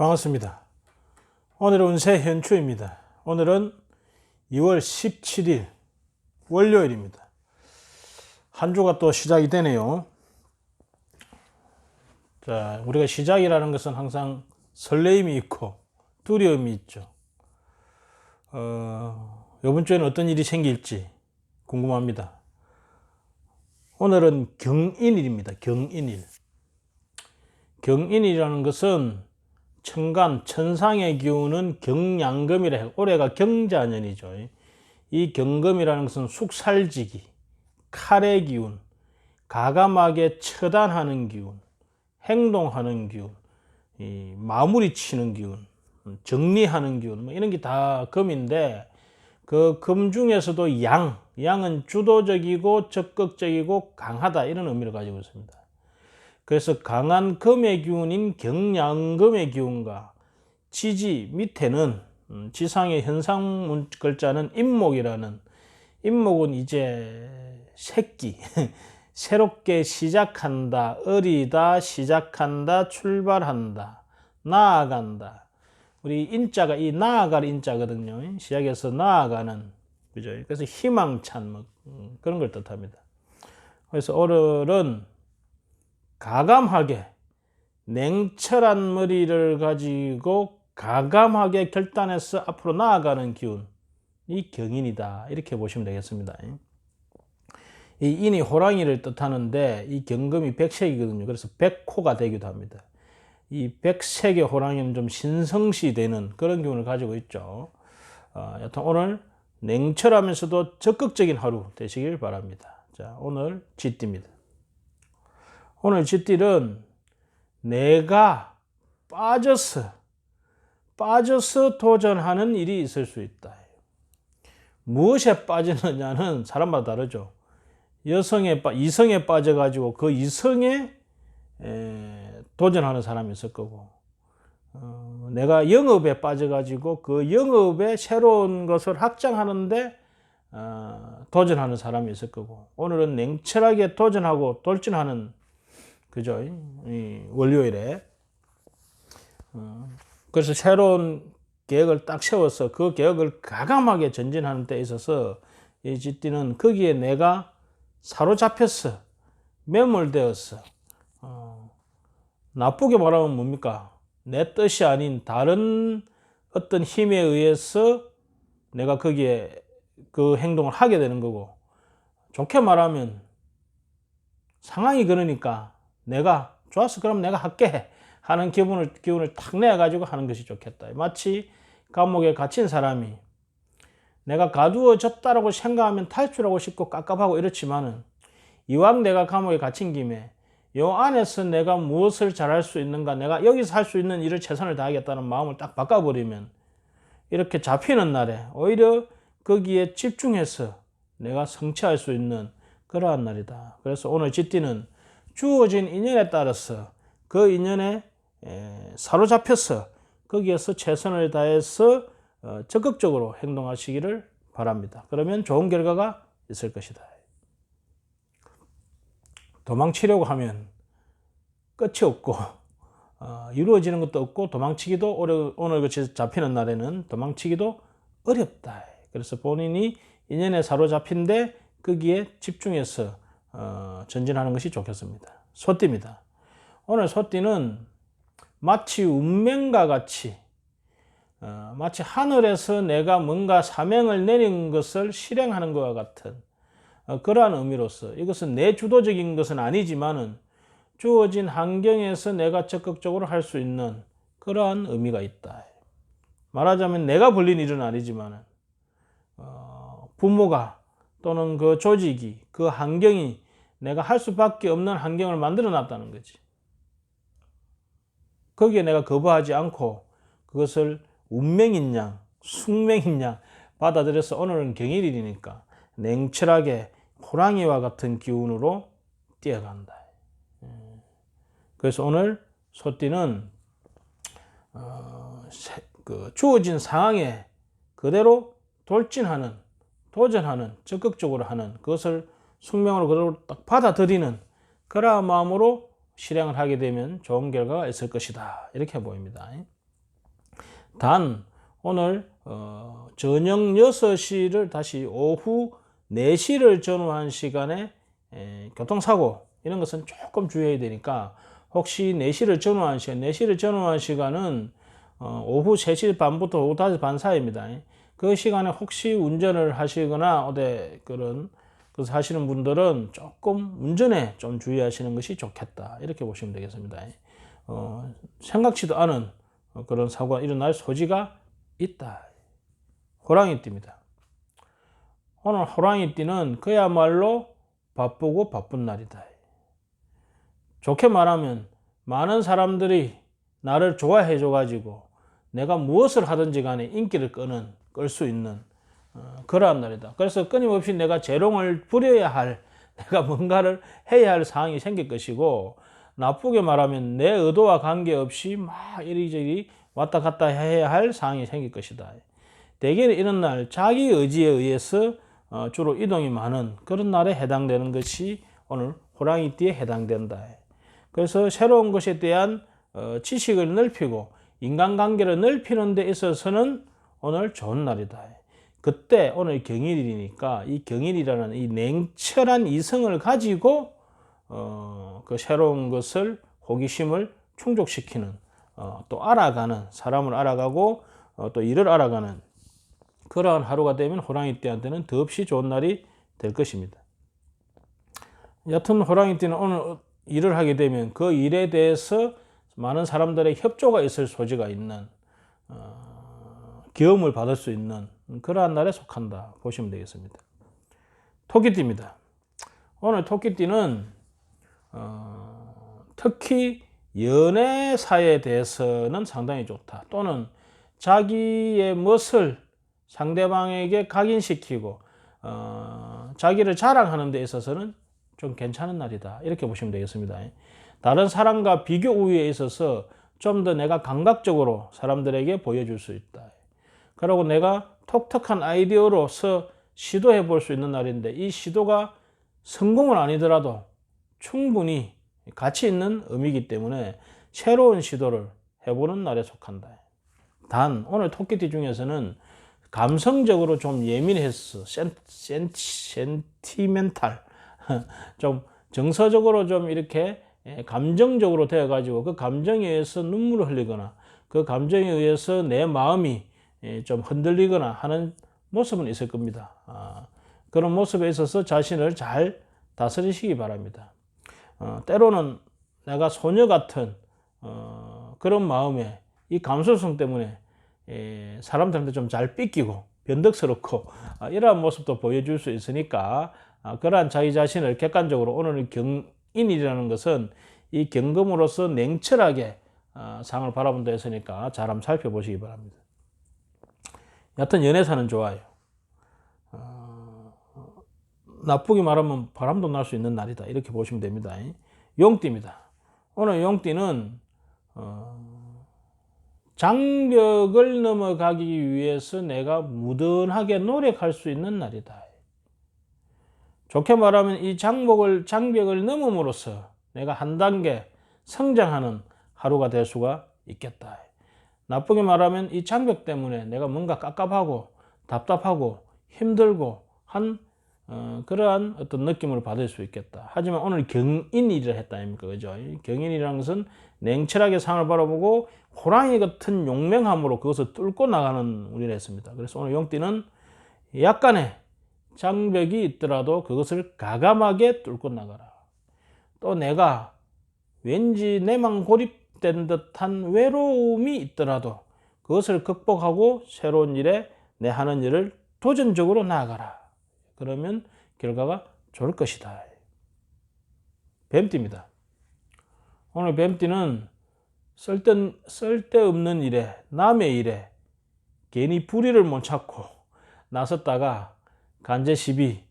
반갑습니다. 오늘은 운세 현추입니다. 오늘은 2월 17일 월요일입니다. 한 주가 또 시작이 되네요. 자, 우리가 시작이라는 것은 항상 설레임이 있고 두려움이 있죠. 어, 이번 주에는 어떤 일이 생길지 궁금합니다. 오늘은 경인일입니다. 경인일. 경인이라는 것은 천간, 천상의 기운은 경양금이라 해요. 올해가 경자년이죠. 이 경금이라는 것은 숙살지기, 칼의 기운, 가감하게 처단하는 기운, 행동하는 기운, 이 마무리 치는 기운, 정리하는 기운, 뭐 이런 게 다 금인데 그 금 중에서도 양, 양은 주도적이고 적극적이고 강하다 이런 의미를 가지고 있습니다. 그래서 강한 금의 기운인 경양금의 기운과 지지 밑에는 음, 지상의 현상 글자는 임목이라는 임목은 이제 새끼 새롭게 시작한다 어리다 시작한다 출발한다 나아간다. 우리 인자가 이 나아갈 인자거든요. 시작해서 나아가는 그죠? 그래서 희망찬 뭐 음, 그런 걸 뜻합니다. 그래서 오늘은 가감하게 냉철한 머리를 가지고 가감하게 결단해서 앞으로 나아가는 기운 이 경인이다 이렇게 보시면 되겠습니다. 이 인이 호랑이를 뜻하는데 이 경금이 백색이거든요. 그래서 백호가 되기도 합니다. 이 백색의 호랑이는 좀 신성시 되는 그런 기운을 가지고 있죠. 어, 여튼 오늘 냉철하면서도 적극적인 하루 되시길 바랍니다. 자, 오늘 쥐띠입니다. 오늘 쥐띠는 내가 빠져서 빠져서 도전하는 일이 있을 수 있다. 무엇에 빠지느냐는 사람마다 다르죠. 여성에 빠, 이성에 빠져가지고 그 이성에 에, 도전하는 사람이 있을 거고, 어, 내가 영업에 빠져가지고 그 영업에 새로운 것을 확장하는데 어, 도전하는 사람이 있을 거고, 오늘은 냉철하게 도전하고 돌진하는 그죠? 이 월요일에. 어, 그래서 새로운 계획을 딱 세워서 그 계획을 가감하게 전진하는 데 있어서 이 쥐띠는 거기에 내가 사로잡혔어. 매몰되었어. 어, 나쁘게 말하면 뭡니까? 내 뜻이 아닌 다른 어떤 힘에 의해서 내가 거기에 그 행동을 하게 되는 거고, 좋게 말하면 상황이 그러니까 내가 좋았어 그럼 내가 할게 하는 기분을 기운을 탁 내어 가지고 하는 것이 좋겠다. 마치 감옥에 갇힌 사람이 내가 가두어졌다라고 생각하면 탈출하고 싶고 깝깝하고 이렇지만은 이왕 내가 감옥에 갇힌 김에 요 안에서 내가 무엇을 잘할 수 있는가 내가 여기서 할 수 있는 일을 최선을 다하겠다는 마음을 딱 바꿔버리면 이렇게 잡히는 날에 오히려 거기에 집중해서 내가 성취할 수 있는 그러한 날이다. 그래서 오늘 쥐띠는 주어진 인연에 따라서 그 인연에 사로잡혀서 거기에서 최선을 다해서 어, 적극적으로 행동하시기를 바랍니다. 그러면 좋은 결과가 있을 것이다. 도망치려고 하면 끝이 없고 어, 이루어지는 것도 없고 도망치기도 오늘, 같이 잡히는 날에는 도망치기도 어렵다. 그래서 본인이 인연에 사로잡힌데 거기에 집중해서 어, 전진하는 것이 좋겠습니다. 소띠입니다. 오늘 소띠는 마치 운명과 같이 어, 마치 하늘에서 내가 뭔가 사명을 내린 것을 실행하는 것과 같은 어, 그러한 의미로서 이것은 내 주도적인 것은 아니지만은 주어진 환경에서 내가 적극적으로 할 수 있는 그러한 의미가 있다. 말하자면 내가 벌린 일은 아니지만은 어, 부모가 또는 그 조직이 그 환경이 내가 할 수밖에 없는 환경을 만들어 놨다는 거지. 거기에 내가 거부하지 않고 그것을 운명인 양, 숙명인 양 받아들여서 오늘은 경일일이니까 냉철하게 호랑이와 같은 기운으로 뛰어간다. 예. 그래서 오늘 소띠는 어, 그 주어진 상황에 그대로 돌진하는 도전하는 적극적으로 하는 그것을 숙명으로 그대로 딱 받아들이는 그러한 마음으로 실행을 하게 되면 좋은 결과가 있을 것이다. 이렇게 보입니다. 단 오늘 어, 저녁 6시를 다시 오후 4시를 전후한 시간에 에, 교통사고 이런 것은 조금 주의해야 되니까 혹시 4시를 전후한 시간, 4시를 전후한 시간은 어, 오후 3시 반부터 오후 5시 반 사이입니다. 그 시간에 혹시 운전을 하시거나 어디 그런 그래서 하시는 분들은 조금 운전에 좀 주의하시는 것이 좋겠다 이렇게 보시면 되겠습니다. 어, 생각지도 않은 그런 사고가 일어날 소지가 있다. 호랑이띠입니다. 오늘 호랑이띠는 그야말로 바쁘고 바쁜 날이다. 좋게 말하면 많은 사람들이 나를 좋아해 줘가지고 내가 무엇을 하든지 간에 인기를 끄는 끌 수 있는 어, 그러한 날이다. 그래서 끊임없이 내가 재롱을 부려야 할 내가 뭔가를 해야 할 상황이 생길 것이고 나쁘게 말하면 내 의도와 관계없이 막 이리저리 왔다 갔다 해야 할 상황이 생길 것이다. 대개는 이런 날 자기 의지에 의해서 어, 주로 이동이 많은 그런 날에 해당되는 것이 오늘 호랑이띠에 해당된다. 그래서 새로운 것에 대한 어, 지식을 넓히고 인간관계를 넓히는 데 있어서는 오늘 좋은 날이다. 그때 오늘 경일이니까 이 경일이라는 이 냉철한 이성을 가지고 어, 그 새로운 것을 호기심을 충족시키는 어, 또 알아가는 사람을 알아가고 어, 또 일을 알아가는 그러한 하루가 되면 호랑이 띠한테는 더없이 좋은 날이 될 것입니다. 여튼 호랑이 띠는 오늘 일을 하게 되면 그 일에 대해서 많은 사람들의 협조가 있을 소지가 있는 어, 기움을 받을 수 있는 그러한 날에 속한다 보시면 되겠습니다. 토끼띠입니다. 오늘 토끼띠는 어, 특히 연애사에 대해서는 상당히 좋다. 또는 자기의 멋을 상대방에게 각인시키고 어, 자기를 자랑하는 데 있어서는 좀 괜찮은 날이다. 이렇게 보시면 되겠습니다. 다른 사람과 비교 우위에 있어서 좀 더 내가 감각적으로 사람들에게 보여줄 수 있다. 그리고 내가 톡톡한 아이디어로서 시도해 볼 수 있는 날인데 이 시도가 성공은 아니더라도 충분히 가치 있는 의미이기 때문에 새로운 시도를 해보는 날에 속한다. 단 오늘 토끼띠 중에서는 감성적으로 좀 예민했어. 센, 센, 센티멘탈. 좀 정서적으로 좀 이렇게 감정적으로 되어가지고 그 감정에 의해서 눈물을 흘리거나 그 감정에 의해서 내 마음이 좀 흔들리거나 하는 모습은 있을 겁니다. 아, 그런 모습에 있어서 자신을 잘 다스리시기 바랍니다. 어, 때로는 내가 소녀 같은 어, 그런 마음에 이 감수성 때문에 에, 사람들한테 좀 잘 삐끼고 변덕스럽고 아, 이러한 모습도 보여줄 수 있으니까 아, 그러한 자기 자신을 객관적으로 오늘 경인이라는 것은 이 경금으로서 냉철하게 아, 상을 바라본다 했으니까 잘 한번 살펴보시기 바랍니다. 여튼 연애사는 좋아요. 어, 나쁘게 말하면 바람도 날 수 있는 날이다. 이렇게 보시면 됩니다. 용띠입니다. 오늘 용띠는 어, 장벽을 넘어가기 위해서 내가 무던하게 노력할 수 있는 날이다. 좋게 말하면 이 장벽을, 장벽을 넘음으로써 내가 한 단계 성장하는 하루가 될 수가 있겠다. 나쁘게 말하면 이 장벽 때문에 내가 뭔가 깝깝하고 답답하고 힘들고 한 어, 그러한 어떤 느낌을 받을 수 있겠다. 하지만 오늘 경인일을 했다 아닙니까? 그죠? 경인이라는 것은 냉철하게 상을 바라보고 호랑이 같은 용맹함으로 그것을 뚫고 나가는 운이라 했습니다. 그래서 오늘 용띠는 약간의 장벽이 있더라도 그것을 가감하게 뚫고 나가라. 또 내가 왠지 내만 고립 된 듯한 외로움이 있더라도 그것을 극복하고 새로운 일에 내 하는 일을 도전적으로 나아가라. 그러면 결과가 좋을 것이다. 뱀띠입니다. 오늘 뱀띠는 쓸데, 쓸데없는 일에, 남의 일에 괜히 불의를 못 찾고 나섰다가 간제 시비가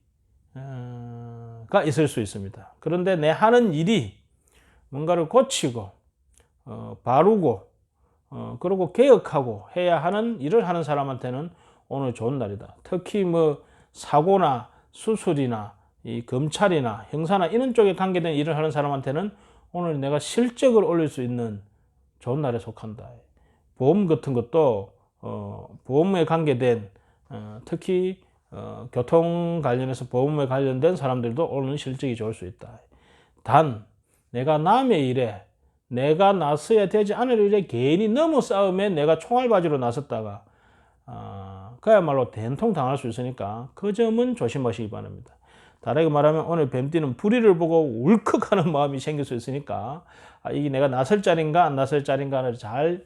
있을 수 있습니다. 그런데 내 하는 일이 뭔가를 고치고 어, 바르고 어, 그리고 개혁하고 해야 하는 일을 하는 사람한테는 오늘 좋은 날이다. 특히 뭐 사고나 수술이나 이 검찰이나 형사나 이런 쪽에 관계된 일을 하는 사람한테는 오늘 내가 실적을 올릴 수 있는 좋은 날에 속한다. 보험 같은 것도 어, 보험에 관계된 어, 특히 어, 교통 관련해서 보험에 관련된 사람들도 오는 실적이 좋을 수 있다. 단 내가 남의 일에 내가 나서야 되지 않을 일에 괜히 너무 싸움에 내가 총알바지로 나섰다가 아, 그야말로 된통 당할 수 있으니까 그 점은 조심하시기 바랍니다. 다르게 말하면 오늘 뱀띠는 불의를 보고 울컥하는 마음이 생길 수 있으니까 아, 이게 내가 나설 자리인가 안 나설 자리인가를 잘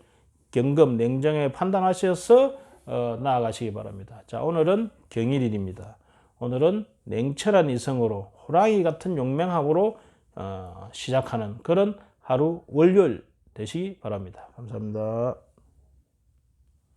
경금 냉정하게 판단하셔서 어, 나아가시기 바랍니다. 자 오늘은 경일일입니다. 오늘은 냉철한 이성으로 호랑이 같은 용맹함으로 어, 시작하는 그런 하루 월요일 되시기 바랍니다. 감사합니다.